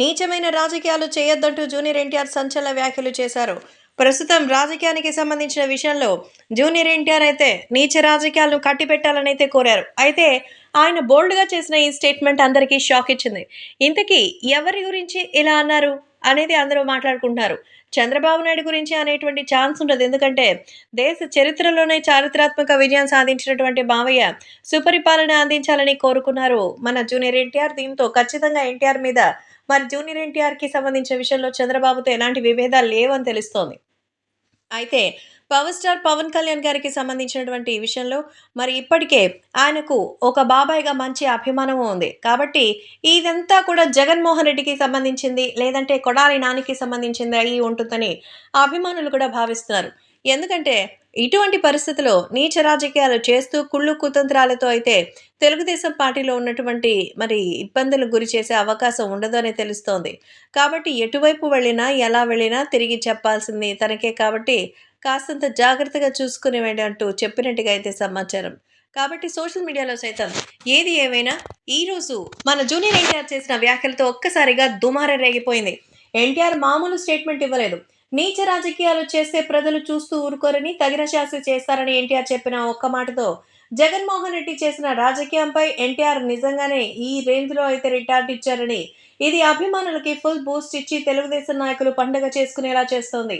నీచమైన రాజకీయాలు చేయొద్దంటూ జూనియర్ ఎన్టీఆర్ సంచలన వ్యాఖ్యలు చేశారు. ప్రస్తుతం రాజకీయానికి సంబంధించిన విషయంలో జూనియర్ ఎన్టీఆర్ అయితే నీచ రాజకీయాలను కట్టిపెట్టాలని అయితే కోరారు. అయితే ఆయన బోల్డ్గా చేసిన ఈ స్టేట్మెంట్ అందరికీ షాక్ ఇచ్చింది. ఇంతకీ ఎవరి గురించి ఇలా అన్నారు? అనేది అందరూ మాట్లాడుకుంటున్నారు చంద్రబాబు నాయుడు గురించి అనేటువంటి ఛాన్స్ ఉండదు. ఎందుకంటే దేశ చరిత్రలోనే చారిత్రాత్మక విజయం సాధించినటువంటి బావయ్య సుపరిపాలన అందించాలని కోరుకున్నారు. మన జూనియర్ ఎన్టీఆర్ దీంతో ఖచ్చితంగా ఎన్టీఆర్ మీద మరి జూనియర్ ఎన్టీఆర్కి సంబంధించిన విషయంలో చంద్రబాబుతో ఎలాంటి విభేదాలు లేవని తెలుస్తోంది. అయితే పవర్ స్టార్ పవన్ కళ్యాణ్ గారికి సంబంధించినటువంటి ఈ విషయంలో మరి ఇప్పటికే ఆయనకు ఒక బాబాయ్గా మంచి అభిమానం ఉంది. కాబట్టి ఇదంతా కూడా జగన్మోహన్ రెడ్డికి సంబంధించింది లేదంటే కొడాలి నానికి సంబంధించింది అయి ఉంటుందని అభిమానులు కూడా భావిస్తున్నారు. ఎందుకంటే ఇటువంటి పరిస్థితిలో నీచ రాజకీయాలు చేస్తూ కుళ్ళు కుతంత్రాలతో అయితే తెలుగుదేశం పార్టీలో ఉన్నటువంటి మరి ఇబ్బందులు గురి చేసే అవకాశం ఉండదు అని తెలుస్తోంది. కాబట్టి ఎటువైపు వెళ్ళినా ఎలా వెళ్ళినా తిరిగి చెప్పాల్సింది తనకే కాబట్టి కాస్తంత జాగ్రత్తగా చూసుకుని అంటూ చెప్పినట్టుగా అయితే సమాచారం. కాబట్టి సోషల్ మీడియాలో సైతం ఏది ఏమైనా ఈరోజు మన జూనియర్ ఎన్టీఆర్ చేసిన వ్యాఖ్యలతో ఒక్కసారిగా దుమార రేగిపోయింది. ఎన్టీఆర్ మామూలు స్టేట్మెంట్ ఇవ్వలేదు. నీచ రాజకీయాలు చేస్తే ప్రజలు చూస్తూ ఊరుకోరని తగిన శాస్త్రి చేస్తారని ఎన్టీఆర్ చెప్పిన ఒక్క మాటతో జగన్మోహన్ రెడ్డి చేసిన రాజకీయంపై ఎన్టీఆర్ నిజంగానే ఈ రేంజ్లో అయితే రిటార్ట్ ఇచ్చారని ఇది అభిమానులకి ఫుల్ బూస్ట్ ఇచ్చి తెలుగుదేశం నాయకులు పండుగ చేసుకునేలా చేస్తోంది.